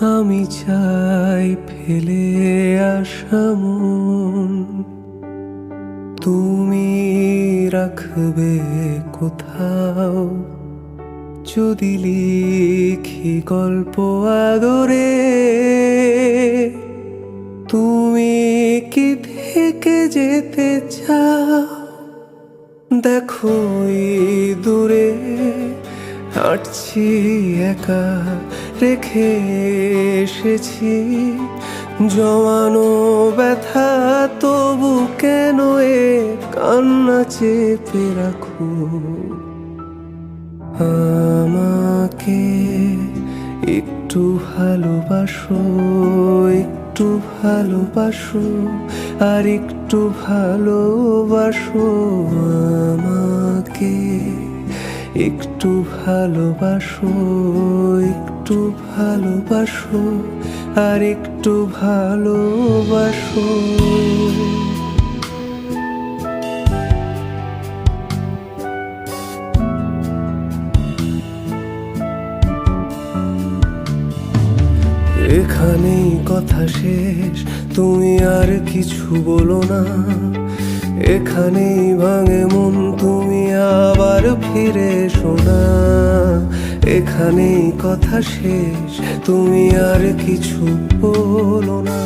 আমি চাই ফেলে আসা তুমি রাখবে কোথাও? যদি লিখি গল্প আদরে, তুমি কি থেকে যেতে চাও? দেখো দূরে। হাঁটছি একা রেখে এসেছি। জমানো ব্যথা তবু কেন এ কান্না চেপে রাখো? আমাকে একটু ভালোবাসো একটু ভালোবাসো, আর একটু ভালোবাসো আমাকে। একটু ভালোবাসো একটু ভালোবাসো, আর একটু ভালোবাসো। এখানেই কথা শেষ, তুমি আর কিছু বলো না। এখানেই ভাঙে মন, তুমি আবার ফিরে শোনা। এখানেই কথা শেষ, তুমি আর কিছু বলো না।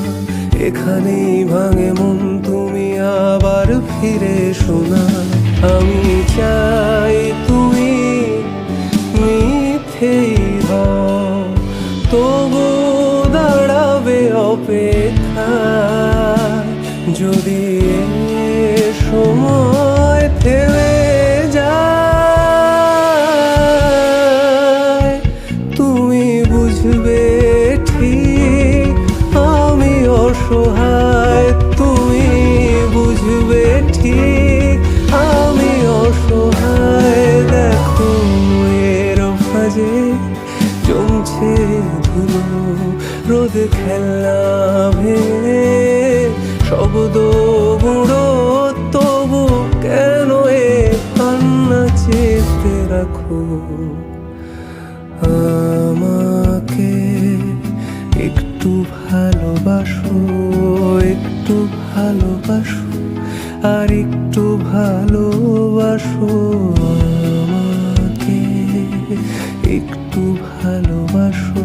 এখানেই ভাঙে মন, তুমি আবার ফিরে শোনা। আমি চাই তুমি মিথ্যেই হও, তবু দাঁড়াবে অপেক্ষা যদি তুমি বুঝবে ঠিক, আমি অসহায়, তুমি বুঝবে ঠিক, আমি অসহায়, দেখো এর ফাজে জমছে ধুলো, রোদ খেলা ভেঙে শব্দ গুঁড়ো তবু কেন এ কান্না চেপে রাখো? ভালোবাসো একটু ভালোবাসো আর একটু ভালোবাসো আমাকে। একটু ভালোবাসো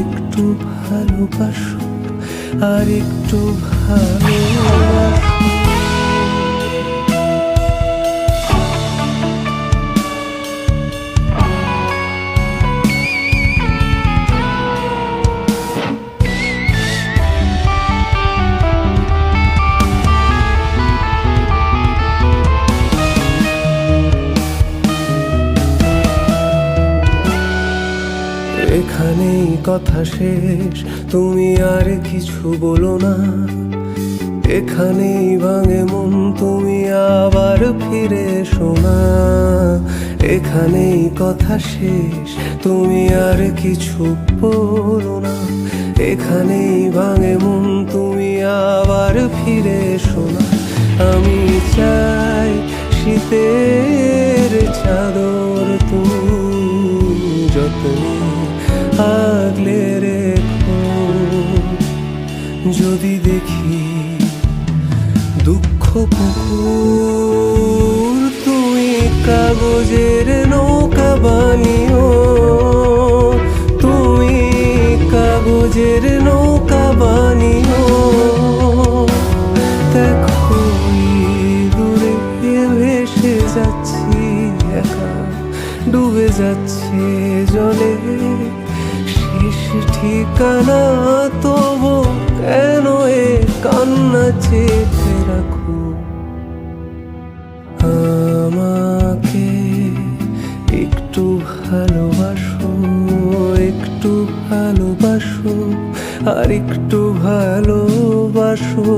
একটু ভালোবাসো আর একটু ভালোবাসো এখানেই কথা শেষ। তুমি আর কিছু বলো না। এখানেই ভাঙে মন, তুমি আবার ফিরে শোনা এখানেই কথা শেষ, তুমি আর কিছু বলো না। এখানেই ভাঙে মন, তুমি আবার ফিরে শোনা আমি চাই যদি দেখি দুঃখ পুকুর, তুমি কাগজের নৌকা বানিও। তুমি কাগজের নৌকা বানিও। দেখো, দূরে ভেসে যাচ্ছি, একা ডুবে যাচ্ছে জলে। শেষ ঠিকানা তবু চেপে রাখো। আমাকে একটু ভালোবাসো একটু ভালোবাসো আর একটু ভালোবাসো